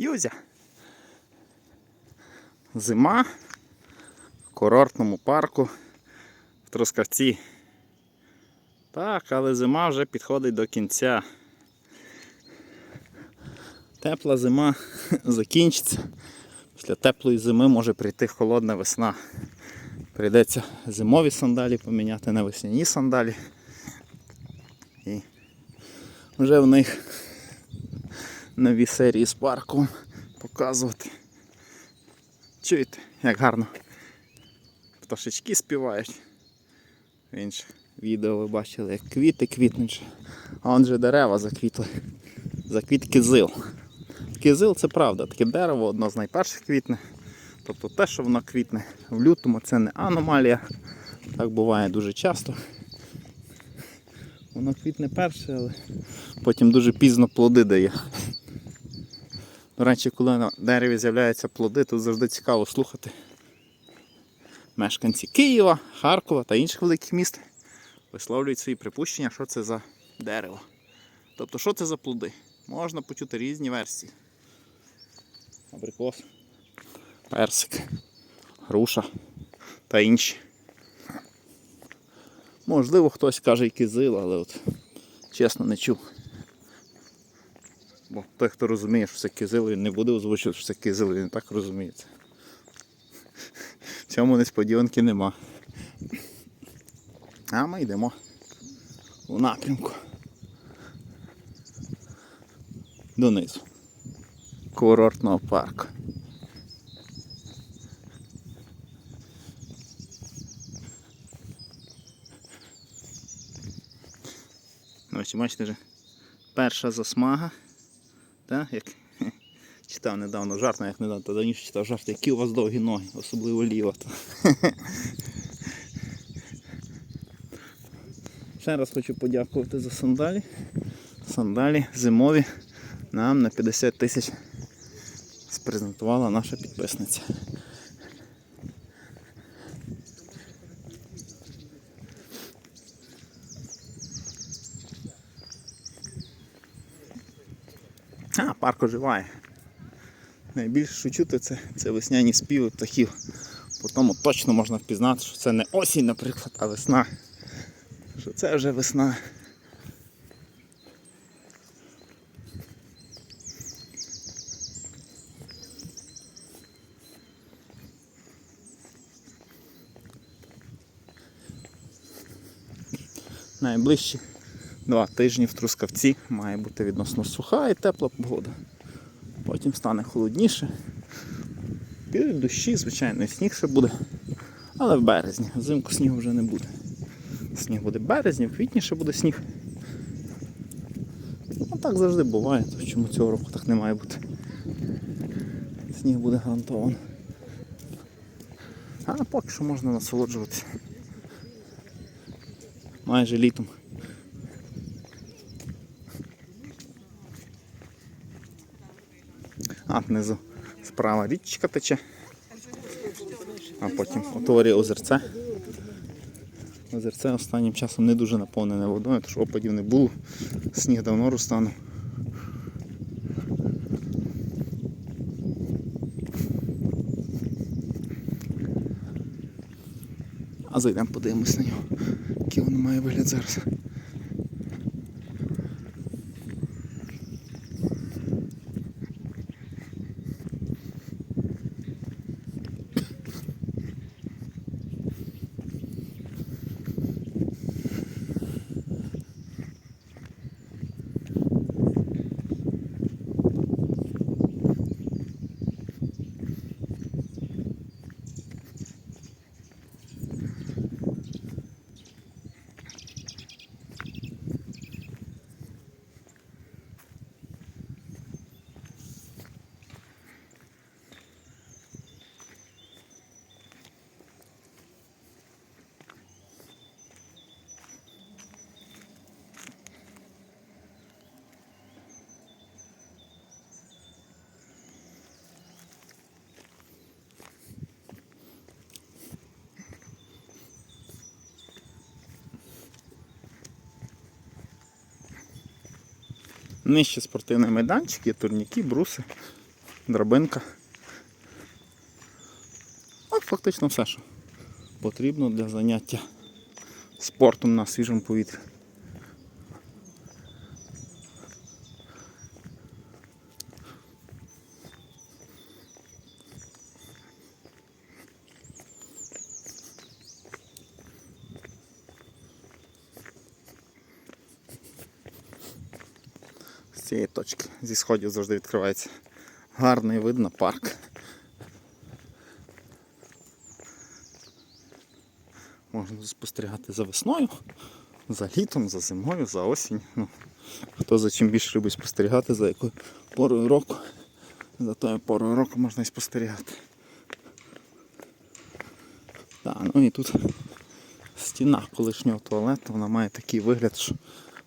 Юзя. Зима в курортному парку в Трускавці. Так, але зима вже підходить до кінця. Тепла зима закінчиться. Після теплої зими може прийти холодна весна. Прийдеться зимові сандалі поміняти на весняні сандалі. І вже в них нові серії з парку показувати. Чуєте, як гарно пташечки співають. В інших відео ви бачили, як квіти квітнуть. А он же дерева заквітли. Заквіт кизил. Кизил це правда, таке дерево одно з найперших квітне. Тобто те, що воно квітне в лютому, це не аномалія. Так буває дуже часто. Воно квітне перше, але потім дуже пізно плоди дає. До речі, коли на дереві з'являються плоди, тут завжди цікаво слухати. Мешканці Києва, Харкова та інших великих міст висловлюють свої припущення, що це за дерево. Тобто, що це за плоди? Можна почути різні версії. Абрикос, персик, груша та інші. Можливо, хтось каже і кизил, але от чесно не чув. Бо той, хто розуміє, що це кизил, він не буде озвучувати, що це кизил, він так розуміє це. В цьому несподіванки нема. А ми йдемо у напрямку. Донизу. Курортного парку. Ось бачите вже перша засмага. Так, як читав недавно жарт, ну, як недавно, то давніше читав жарт, які у вас довгі ноги, особливо ліва. Ще раз хочу подякувати за сандалі. Сандалі зимові нам на 50 тисяч спрезентувала наша підписниця. А, парк оживає. Найбільше що чути це, це весняні співи птахів. По тому точно можна впізнати, що це не осінь, наприклад, а весна. Що це вже весна. Найближчі два тижні в Трускавці має бути відносно суха і тепла погода. Потім стане холодніше. Підуть дощі, звичайно, і сніг ще буде. Але в березні. Взимку снігу вже не буде. Сніг буде в березні, в квітні ще буде сніг. Ну так завжди буває, то чому цього року так не має бути. Сніг буде гарантовано. А поки що можна насолоджуватися. Майже літом. Внизу справа річка тече. А потім отворі озерце. Озерце останнім часом не дуже наповнене водою, тож опадів не було. Сніг давно розтанув. А зайдемо подивимось на нього, який воно має вигляд зараз. Нижче спортивний майданчик, є турніки, бруси. драбинка. От фактично все, що потрібно для заняття спортом на свіжому повітрі. Цієї точки зі сходів завжди відкривається гарний вид на парк. Можна спостерігати за весною, за літом, за зимою, за осінь. Ну, хто за чим більше любить спостерігати, за якою порою року. За тою порою року можна і спостерігати. Так, ну і тут стіна колишнього туалету, вона має такий вигляд, що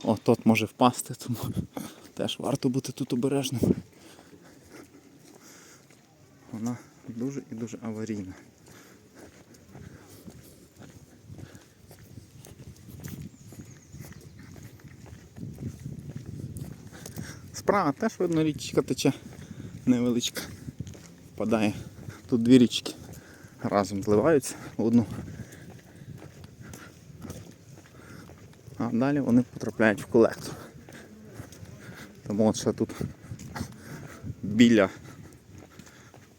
от-от може впасти, тому теж варто бути тут обережним. Вона дуже і дуже аварійна. Справа теж видно річка тече невеличка. Падає. Тут дві річки разом зливаються в одну. А далі вони потрапляють в колектор. От ще тут біля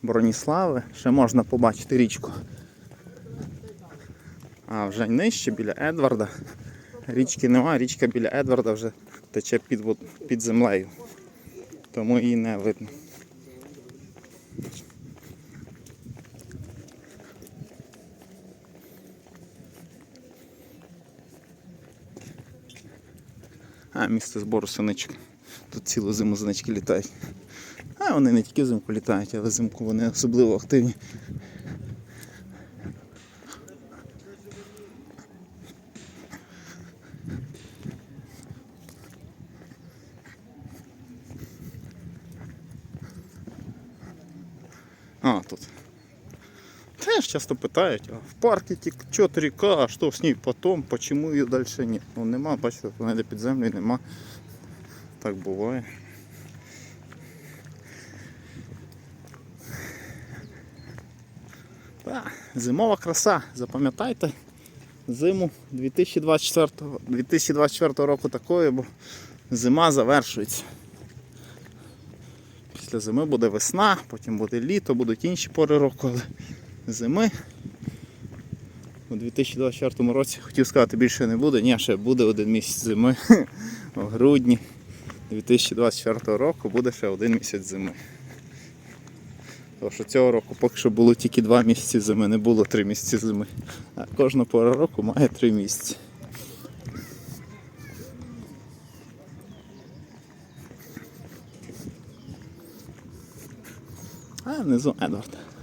Броніслави ще можна побачити річку. А вже нижче біля Едварда річки немає, річка біля Едварда вже тече під, під землею. Тому її не видно. А, місце збору синичок. Тут цілу зиму синички літають. А вони не тільки взимку літають, але взимку вони особливо активні. А, тут. Теж часто питають, а в парке течет река, а что с ней потом, почему ее дальше нет? Ну нема, бачите, вона йде під землю, нема. Так буває. Так, зимова краса, запам'ятайте зиму 2024, 2024 року такою, бо зима завершується. Після зими буде весна, потім буде літо, будуть інші пори року, але зими у 2024 році хотів сказати більше не буде. Ні, ще буде один місяць зими. У грудні 2024 року буде ще один місяць зими. Тому що цього року поки що було тільки два місяці зими, не було три місяці зими. А кожна пора року має три місяці. А внизу Едвард.